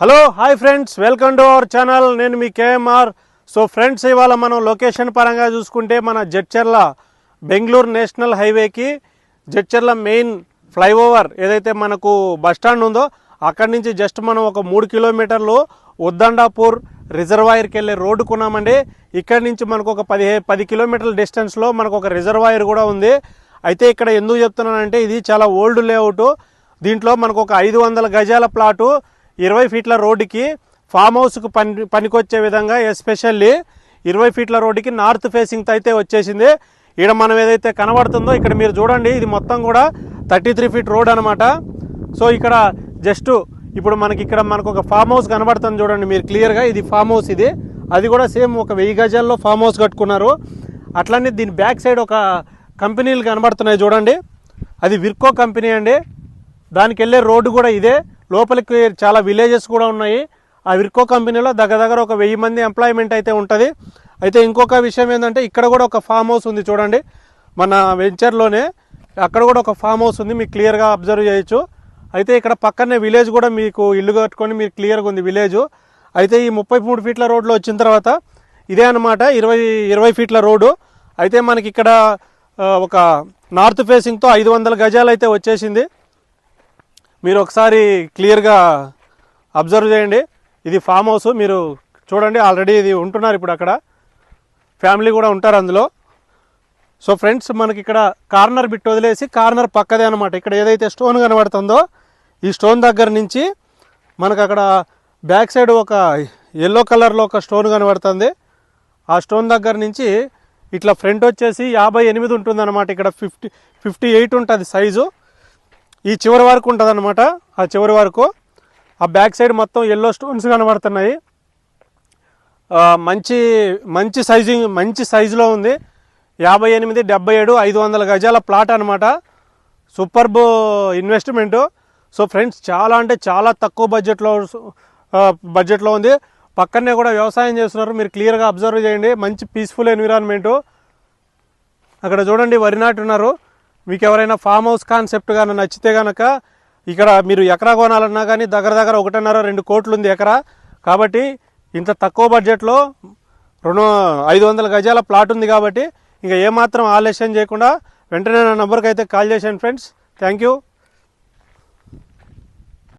Hello hi friends welcome to our channel. నేను మీ KMR. So friends ఇవాళ మనం లొకేషన్ పరంగా చూసుకుంటే మన జడ్చర్ల బెంగళూరు నేషనల్ హైవేకి జడ్చర్ల మెయిన్ ఫ్లైఓవర్ ఏదైతే మనకు బస్ స్టాండ్ ఉందో అక్కడి నుంచి జస్ట్ మనం ఒక మూడు కిలోమీటర్లు ఉద్దండాపూర్ రిజర్వాయర్కి వెళ్ళే రోడ్డు కొన్నామండి. ఇక్కడి నుంచి మనకు ఒక పదిహే పది కిలోమీటర్ల డిస్టెన్స్లో మనకు ఒక రిజర్వాయర్ కూడా ఉంది. అయితే ఇక్కడ ఎందుకు చెప్తున్నానంటే ఇది చాలా ఓల్డ్ లేఅవుట్. దీంట్లో మనకు ఒక ఐదు వందల గజాల ప్లాటు ఇరవై ఫీట్ల రోడ్డుకి ఫామ్ హౌస్కు పని పనికొచ్చే విధంగా ఎస్పెషల్లీ ఇరవై ఫీట్ల రోడ్డుకి నార్త్ ఫేసింగ్తో అయితే వచ్చేసింది. ఇక్కడ మనం ఏదైతే కనబడుతుందో ఇక్కడ మీరు చూడండి ఇది మొత్తం కూడా థర్టీ త్రీ ఫీట్ రోడ్ అనమాట సో ఇక్కడ జస్ట్ ఇప్పుడు మనకి ఇక్కడ మనకు ఒక ఫామ్ హౌస్ కనబడుతుంది చూడండి మీరు క్లియర్గా ఇది ఫామ్ హౌస్ ఇది. అది కూడా సేమ్ ఒక వెయ్యి గజాల్లో ఫామ్ హౌస్ కట్టుకున్నారు. అట్లనే దీని బ్యాక్ సైడ్ ఒక కంపెనీలు కనబడుతున్నాయి చూడండి. అది విర్కో కంపెనీ అండి. దానికి వెళ్ళే రోడ్డు కూడా ఇదే. లోపలికి చాలా విలేజెస్ కూడా ఉన్నాయి. ఆ విర్కో కంపెనీలో దగ్గర దగ్గర ఒక వెయ్యి మంది ఎంప్లాయ్మెంట్ అయితే ఉంటుంది. అయితే ఇంకొక విషయం ఏంటంటే ఇక్కడ కూడా ఒక ఫామ్ హౌస్ ఉంది చూడండి. మన వెంచర్లోనే అక్కడ కూడా ఒక ఫామ్ హౌస్ ఉంది. మీకు క్లియర్గా అబ్జర్వ్ చేయొచ్చు. అయితే ఇక్కడ పక్కనే విలేజ్ కూడా మీకు ఇల్లు కట్టుకొని మీరు క్లియర్గా ఉంది విలేజ్ అయితే ఈ ముప్పై మూడు ఫీట్ల రోడ్లో వచ్చిన తర్వాత ఇదే అనమాట ఇరవై ఇరవై ఫీట్ల రోడ్డు. అయితే మనకి ఇక్కడ ఒక నార్త్ ఫేసింగ్తో ఐదు వందల గజాలు అయితే వచ్చేసింది. మీరు ఒకసారి క్లియర్గా అబ్జర్వ్ చేయండి. ఇది ఫామ్ హౌస్ మీరు చూడండి ఆల్రెడీ ఇది ఉంటున్నారు ఇప్పుడు అక్కడ. ఫ్యామిలీ కూడా ఉంటారు అందులో. సో ఫ్రెండ్స్ మనకి ఇక్కడ కార్నర్ బిట్ వదిలేసి కార్నర్ పక్కదే అనమాట ఇక్కడ ఏదైతే స్టోన్ కనబడుతుందో ఈ స్టోన్ దగ్గర నుంచి మనకు అక్కడ బ్యాక్ సైడ్ ఒక ఎల్లో కలర్లో ఒక స్టోన్ కనబడుతుంది. ఆ స్టోన్ దగ్గర నుంచి ఇట్లా ఫ్రంట్ వచ్చేసి యాభై ఎనిమిది ఉంటుంది అనమాట ఇక్కడ ఫిఫ్టీ ఫిఫ్టీ ఎయిట్ ఉంటుంది సైజు ఈ చివరి వరకు ఉంటుంది అనమాట ఆ చివరి వరకు ఆ బ్యాక్ సైడ్ మొత్తం ఎల్లో స్టోన్స్ కనబడుతున్నాయి. మంచి మంచి సైజింగ్ మంచి సైజులో ఉంది. యాభై ఎనిమిది డెబ్బై ఏడు ఐదు వందల గజాల ప్లాట్ అనమాట సూపర్బ్ ఇన్వెస్ట్మెంట్ సో ఫ్రెండ్స్ చాలా అంటే చాలా తక్కువ బడ్జెట్లో బడ్జెట్లో ఉంది. పక్కనే కూడా వ్యవసాయం చేస్తున్నారు. మీరు క్లియర్గా అబ్జర్వ్ చేయండి. మంచి పీస్ఫుల్ ఎన్విరాన్మెంటు అక్కడ చూడండి వరి నాటున్నారు. మీకు ఎవరైనా ఫామ్ హౌస్ కాన్సెప్ట్ కానీ నచ్చితే కనుక ఇక్కడ మీరు ఎకరా కొనాలన్నా కానీ దగ్గర దగ్గర ఒకటిన్నర రెండు కోట్లు ఉంది ఎకరా. కాబట్టి ఇంత తక్కువ బడ్జెట్లో రెండు ఐదు వందల గజాల ప్లాట్ ఉంది కాబట్టి ఇంకా ఏమాత్రం ఆలస్యం చేయకుండా వెంటనే నా నెంబర్కి అయితే కాల్ చేశాను ఫ్రెండ్స్. Thank you.